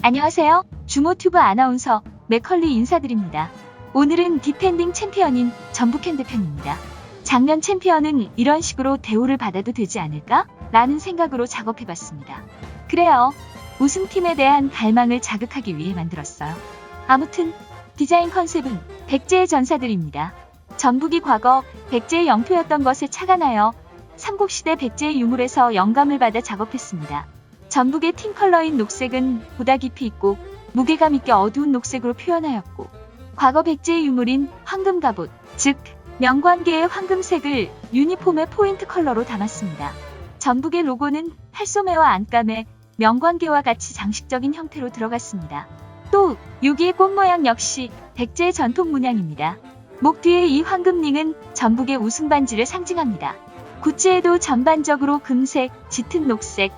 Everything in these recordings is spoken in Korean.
안녕하세요. 주모튜브 아나운서 맥컬리 인사드립니다. 오늘은 디펜딩 챔피언인 전북현 대표입니다. 작년 챔피언은 이런 식으로 대우를 받아도 되지 않을까? 라는 생각으로 작업해봤습니다. 그래요. 우승팀에 대한 갈망을 자극하기 위해 만들었어요. 아무튼 디자인 컨셉은 백제의 전사들입니다. 전북이 과거 백제의 영토였던 것에 나요. 삼국시대 백제의 유물에서 영감을 받아 작업했습니다. 전북의 팀 컬러인 녹색은 보다 깊이 있고 무게감 있게 어두운 녹색으로 표현하였고 과거 백제의 유물인 황금 갑옷, 즉 명관계의 황금색을 유니폼의 포인트 컬러로 담았습니다. 전북의 로고는 팔소매와 안감에 명관계와 같이 장식적인 형태로 들어갔습니다. 또 여기의 꽃 모양 역시 백제의 전통 문양입니다. 목 뒤에 이 황금링은 전북의 우승 반지를 상징합니다. 구찌에도 전반적으로 금색, 짙은 녹색,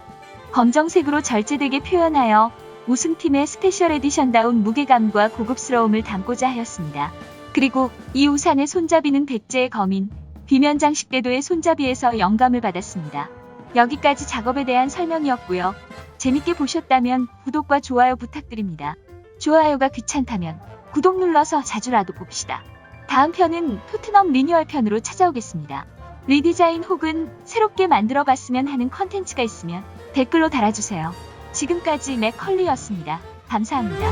검정색으로 절제되게 표현하여 우승팀의 스페셜 에디션다운 무게감과 고급스러움을 담고자 하였습니다. 그리고 이 우산의 손잡이는 백제의 검인, 비면장식대도의 손잡이에서 영감을 받았습니다. 여기까지 작업에 대한 설명이었고요. 재밌게 보셨다면 구독과 좋아요 부탁드립니다. 좋아요가 귀찮다면 구독 눌러서 자주라도 봅시다. 다음 편은 토트넘 리뉴얼 편으로 찾아오겠습니다. 리디자인 혹은 새롭게 만들어 봤으면 하는 컨텐츠가 있으면 댓글로 달아주세요. 지금까지 맥컬리였습니다. 감사합니다.